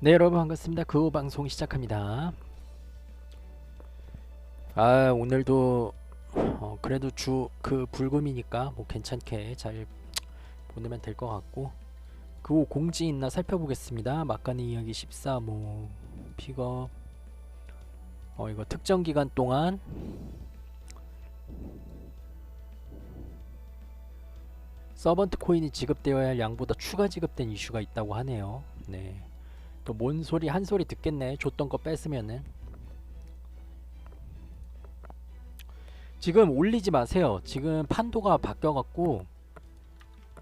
네 여러분 반갑습니다. 그호 방송 시작합니다. 아 오늘도 어, 그래도 주 그 불금이니까 뭐 괜찮게 잘 보내면 될 것 같고 그호 공지 있나 살펴보겠습니다. 막간의 이야기 14뭐 픽업 어 이거 특정 기간 동안 서번트 코인이 지급되어야 할 양보다 추가 지급된 이슈가 있다고 하네요. 네. 또 뭔 소리 한 소리 듣겠네. 줬던 거 뺐으면은. 지금 올리지 마세요. 지금 판도가 바뀌어갖고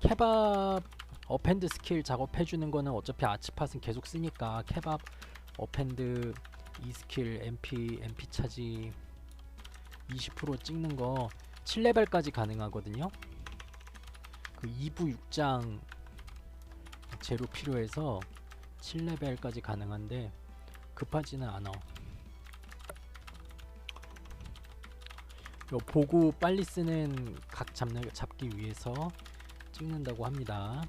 케밥 어펜드 스킬 작업해주는 거는 어차피 아치팟은 계속 쓰니까 케밥 어펜드 이 스킬 MP MP 차지 20% 찍는 거 7레벨까지 가능하거든요. 그 2부 6장 재료 필요해서 7레벨까지 가능한데 급하지는 않아. 요 보고 빨리 쓰는 각 잡는 잡기 위해서 찍는다고 합니다.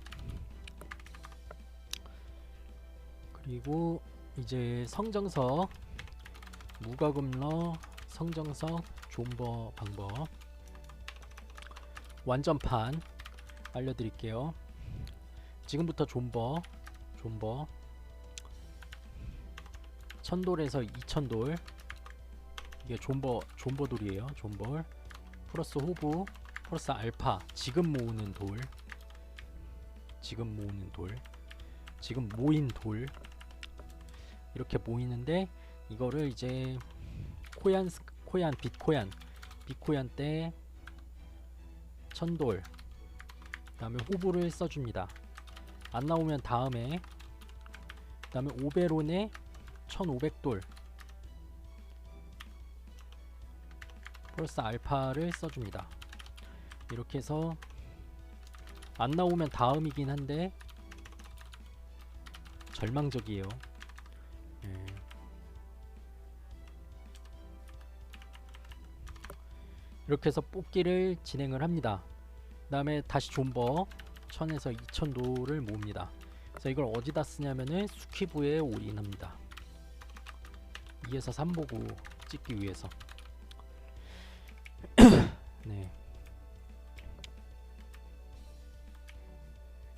그리고 이제 성정석 무과금러 성정석 존버 방법 완전판 알려드릴게요. 지금부터 존버 존버 천돌에서 2천돌. 이게 존버 존버돌이에요 존벌. 플러스 호부 플러스 알파. 지금 모으는 돌. 지금 모으는 돌. 지금 모인 돌. 이렇게 모이는데 이거를 이제 코얀 스- 코얀 빛코얀. 빛코얀 때 천돌. 그 다음에 호부를 써줍니다. 안 나오면 다음에. 그 다음에 오베론에 1500돌 플러스 알파를 써줍니다. 이렇게 해서 안 나오면 다음이긴 한데 절망적이에요. 예. 이렇게 해서 뽑기를 진행을 합니다. 그 다음에 다시 존버 1000에서 2000도를 모읍니다. 그래서 이걸 어디다 쓰냐면은 수키부에 올인합니다. 2에서 3 보고 찍기 위해서. 네.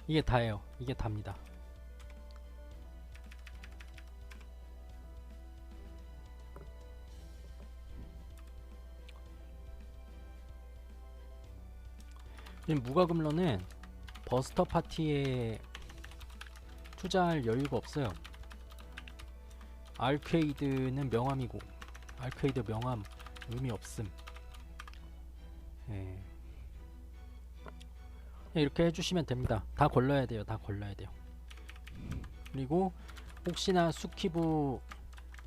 이게 다예요. 이게 답니다. 무과금러는 버스터 파티에 투자할 여유가 없어요. 알케이드는 명함이고 알케이드 명함 의미 없음. 예. 예, 이렇게 해주시면 됩니다. 다 걸러야 돼요. 다 걸러야 돼요. 그리고 혹시나 수키부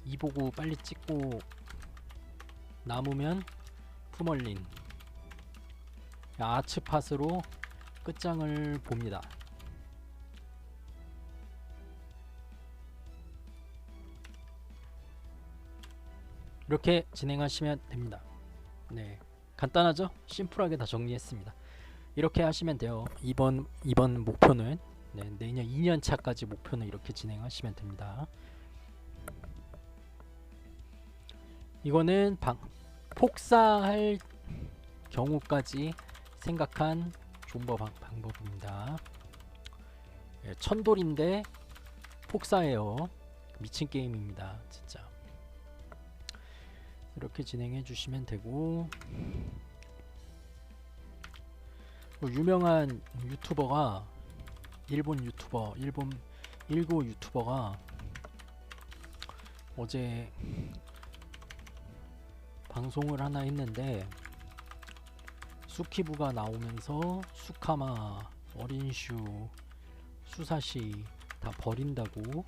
이보고 빨리 찍고 남으면 푸멀린 아츠팟으로 끝장을 봅니다. 이렇게 진행하시면 됩니다. 네, 간단하죠? 심플하게 다 정리했습니다. 이렇게 하시면 돼요. 이번 이번 목표는 네, 내년 2년 차까지 목표는 이렇게 진행하시면 됩니다. 이거는 방, 폭사할 경우까지 생각한 존버 방, 방법입니다. 예, 천돌인데 폭사해요. 미친 게임입니다. 진짜. 이렇게 진행해 주시면 되고 뭐 유명한 유튜버가 일본 유튜버 일본 일고 유튜버가 어제 방송을 하나 했는데 수키부가 나오면서 수카마 어린슈 수사시 다 버린다고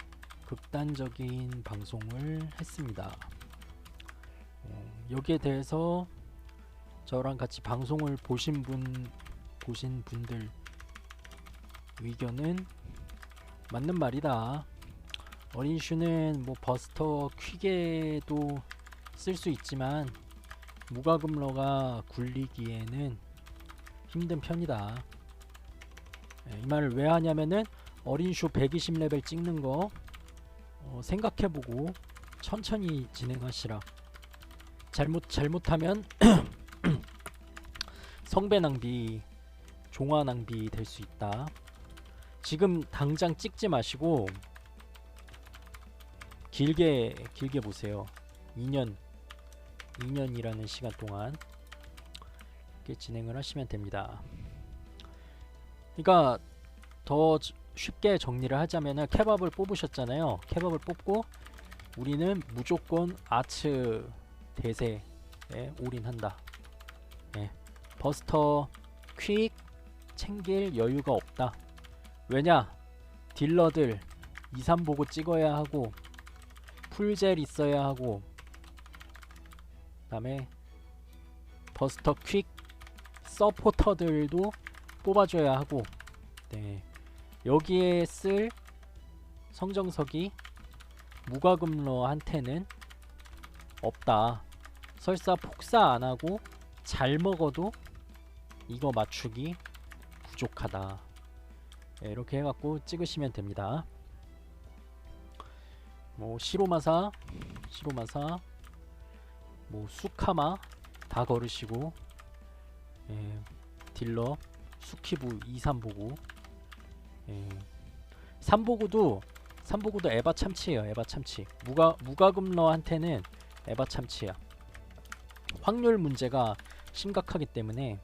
극단적인 방송을 했습니다. 어, 여기에 대해서 저랑 같이 방송을 보신 분 보신 분들 의견은 맞는 말이다. 어린 슈는 뭐 버스터 퀵에도 쓸 수 있지만 무과금러가 굴리기에는 힘든 편이다. 예, 이 말을 왜 하냐면은 어린 슈 120레벨 찍는 거 어, 생각해보고 천천히 진행하시라. 잘못 잘못하면 성배 낭비, 종화 낭비 될 수 있다. 지금 당장 찍지 마시고 길게 길게 보세요. 2년 2년이라는 시간 동안 이렇게 진행을 하시면 됩니다. 그러니까 더 지- 쉽게 정리를 하자면은 케밥을 뽑으셨잖아요. 케밥을 뽑고 우리는 무조건 아츠 대세에 올인한다. 예. 버스터 퀵 챙길 여유가 없다. 왜냐? 딜러들 2, 3 보고 찍어야 하고 풀젤 있어야 하고 그다음에 버스터 퀵 서포터들도 뽑아줘야 하고 네. 여기에 쓸 성정석이 무과금러한테는 없다. 설사 폭사 안 하고 잘 먹어도 이거 맞추기 부족하다. 네, 이렇게 해갖고 찍으시면 됩니다. 뭐 시로마사, 시로마사, 뭐 수카마 다 걸으시고 예, 딜러 수키부 2, 3보고 예, 3보고도 3보고도 에바 참치예요. 에바 참치. 무가 무과금러한테는 에바 참치야. 확률 문제가 심각하기 때문에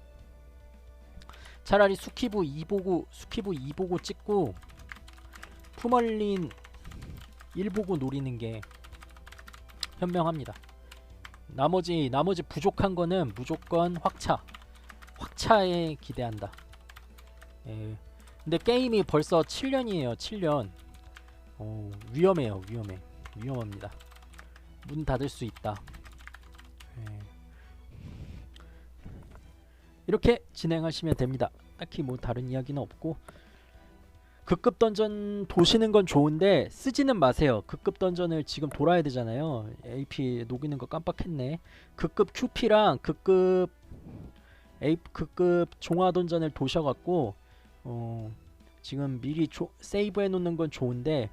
차라리 수키부 2보고 수키부 2보고 찍고 푸멀린 1보고 노리는 게 현명합니다. 나머지 나머지 부족한 거는 무조건 확차. 확차에 기대한다. 예. 근데 게임이 벌써 7년이에요. 7년. 어, 위험해요. 위험해. 위험합니다. 문 닫을 수 있다. 예. 이렇게 진행하시면 됩니다. 딱히 뭐 다른 이야기는 없고 극급 던전 도시는 건 좋은데 쓰지는 마세요. 극급 던전을 지금 돌아야 되잖아요. AP 녹이는 거 깜빡했네. 극급 QP랑 극급 A 극급 종화 던전을 도셔갖고 어 지금 미리 조, 세이브 해 놓는 건 좋은데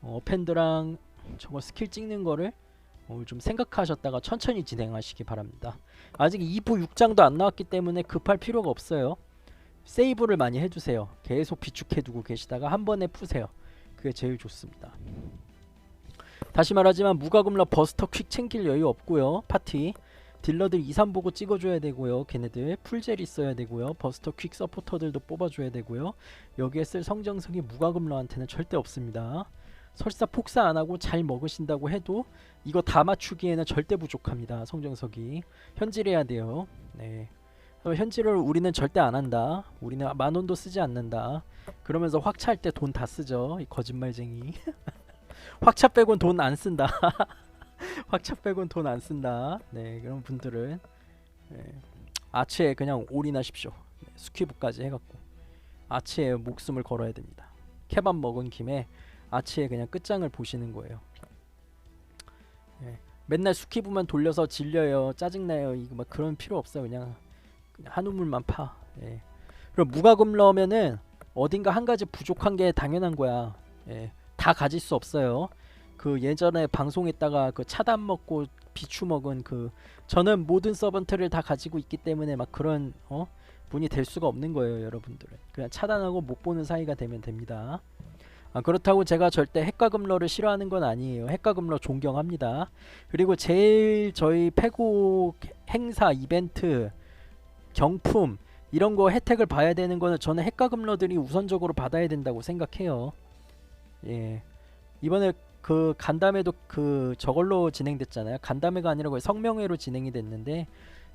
어, 펜드랑 저거 스킬 찍는 거를 어, 좀 생각하셨다가 천천히 진행하시기 바랍니다. 아직 2부 6장도 안 나왔기 때문에 급할 필요가 없어요. 세이브를 많이 해주세요. 계속 비축해두고 계시다가 한 번에 푸세요. 그게 제일 좋습니다. 다시 말하지만 무과금러 버스터 퀵 챙길 여유 없고요. 파티 딜러들 2, 3 보고 찍어줘야 되고요. 걔네들 풀젤 있어야 되고요. 버스터 퀵 서포터들도 뽑아줘야 되고요. 여기에 쓸 성정석이 무과금러한테는 절대 없습니다. 설사 폭사 안 하고 잘 먹으신다고 해도 이거 다 맞추기에는 절대 부족합니다. 성정석이 현질해야 돼요. 네. 어, 현질을 우리는 절대 안 한다. 우리는 만 원도 쓰지 않는다. 그러면서 확차할 때 돈 다 쓰죠. 이 거짓말쟁이. 확차 빼곤 돈 안 쓴다. 확차 빼곤 돈 안 쓴다. 네, 그런 분들은 네, 아치에 그냥 올인하십시오. 네, 스퀴브까지 해갖고 아치에 목숨을 걸어야 됩니다. 케밥 먹은 김에 아치에 그냥 끝장을 보시는 거예요. 네, 맨날 스퀴브만 돌려서 질려요. 짜증나요. 이거 막 그런 필요 없어요. 그냥, 그냥 한 우물만 파. 예. 그럼 무과금러면은 어딘가 한 가지 부족한 게 당연한 거야. 예. 다 가질 수 없어요. 그 예전에 방송했다가 그 차단 먹고 비추 먹은 그 저는 모든 서번트를 다 가지고 있기 때문에 막 그런 어 분이 될 수가 없는 거예요, 여러분들은. 그냥 차단하고 못 보는 사이가 되면 됩니다. 아, 그렇다고 제가 절대 핵과금러를 싫어하는 건 아니에요. 핵과금러 존경합니다. 그리고 제일 저희 패고 행사 이벤트 경품 이런 거 혜택을 봐야 되는 거는 저는 핵과금러들이 우선적으로 받아야 된다고 생각해요. 예. 이번에 그 간담회도 그 저걸로 진행됐잖아요. 간담회가 아니라 성명회로 진행이 됐는데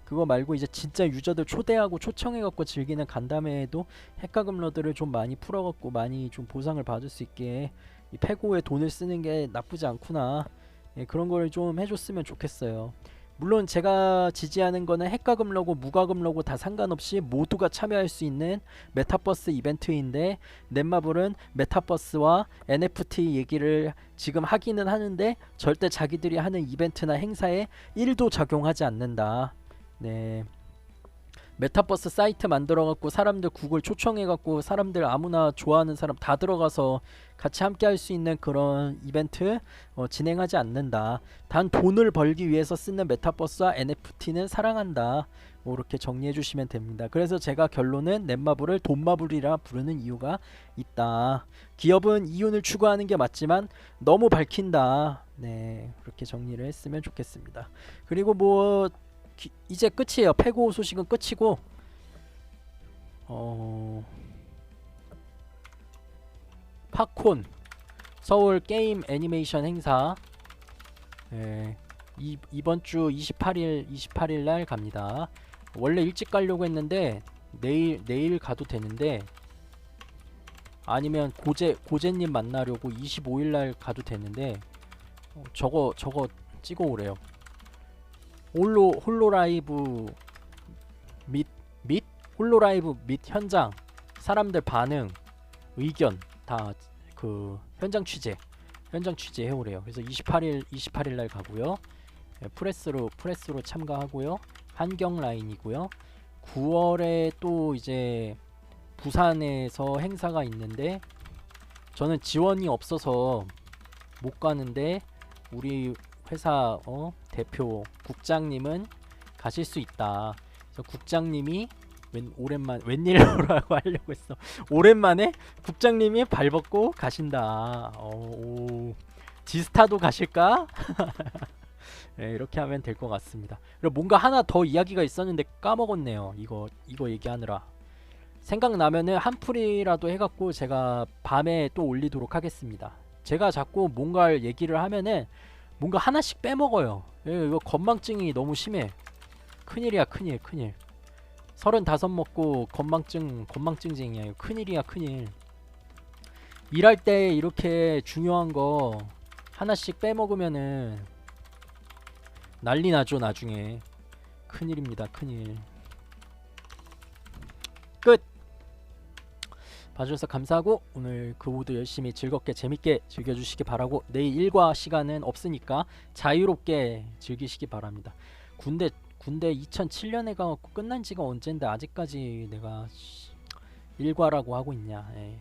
그거 말고 이제 진짜 유저들 초대하고 초청해갖고 즐기는 간담회에도 핵과금러들을 좀 많이 풀어갖고 많이 좀 보상을 받을 수 있게 이 패고에 돈을 쓰는 게 나쁘지 않구나. 예, 그런 걸좀 해줬으면 좋겠어요. 물론 제가 지지하는 거는 핵과금 로고 무과금 로고 다 상관없이 모두가 참여할 수 있는 메타버스 이벤트인데 넷마블은 메타버스와 NFT 얘기를 지금 하기는 하는데 절대 자기들이 하는 이벤트나 행사에 1도 작용하지 않는다. 네. 메타버스 사이트 만들어 갖고 사람들 구글 초청해 갖고 사람들 아무나 좋아하는 사람 다 들어가서 같이 함께 할 수 있는 그런 이벤트 어, 진행하지 않는다. 단 돈을 벌기 위해서 쓰는 메타버스와 NFT는 사랑한다. 뭐 이렇게 정리해 주시면 됩니다. 그래서 제가 결론은 넷마블을 돈마블이라 부르는 이유가 있다. 기업은 이윤을 추구하는 게 맞지만 너무 밝힌다. 네, 그렇게 정리를 했으면 좋겠습니다. 그리고 뭐 기- 이제 끝이에요. 패고 소식은 끝이고 어 팝콘 서울 게임 애니메이션 행사 예, 이, 이번 주 28일 28일 날 갑니다. 원래 일찍 가려고 했는데 내일 내일 가도 되는데 아니면 고제 고제님 만나려고 25일 날 가도 되는데 어, 저거 저거 찍어 오래요. 홀로 홀로 라이브 및 및 홀로 라이브 및 현장 사람들 반응 의견 다 그 현장 취재 현장 취재 해오래요. 그래서 28일 28일 날 가고요. 예, 프레스로 프레스로 참가하고요. 한경 라인이고요. 9월에 또 이제 부산에서 행사가 있는데 저는 지원이 없어서 못 가는데 우리 회사 어, 대표 국장님은 가실 수 있다. 그래서 국장님이 웬 오랜만 웬일로라고 하려고 했어. 오랜만에 국장님이 발 벗고 가신다. 어, 오, 지스타도 가실까? 네, 이렇게 하면 될 것 같습니다. 그리고 뭔가 하나 더 이야기가 있었는데 까먹었네요. 이거 이거 얘기하느라. 생각나면은 한 풀이라도 해갖고 제가 밤에 또 올리도록 하겠습니다. 제가 자꾸 뭔가를 얘기를 하면은 뭔가 하나씩 빼먹어요. 예, 이거 건망증이 너무 심해. 큰일이야 큰일 큰일. 서른다섯 먹고 건망증 건망증쟁이야. 이거 큰일이야 큰일. 일할 때 이렇게 중요한 거 하나씩 빼먹으면은 난리 나죠 나중에. 큰일입니다 큰일. 봐주셔서 감사하고 오늘 그 모두 열심히 즐겁게 재밌게 즐겨주시기 바라고 내일 일과 시간은 없으니까 자유롭게 즐기시기 바랍니다. 군대 군대 2007년에 가갖고 끝난 지가 언젠데 아직까지 내가 씨, 일과라고 하고 있냐. 예.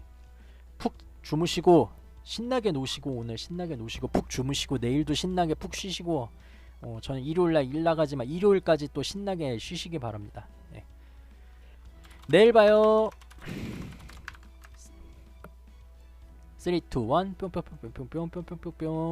푹 주무시고 신나게 노시고 오늘 신나게 노시고 푹 주무시고 내일도 신나게 푹 쉬시고 어, 저는 일요일날 일 나가지만 일요일까지 또 신나게 쉬시기 바랍니다. 예. 내일 봐요. 3, 2, 1 뿅뿅뿅뿅뿅뿅뿅뿅뿅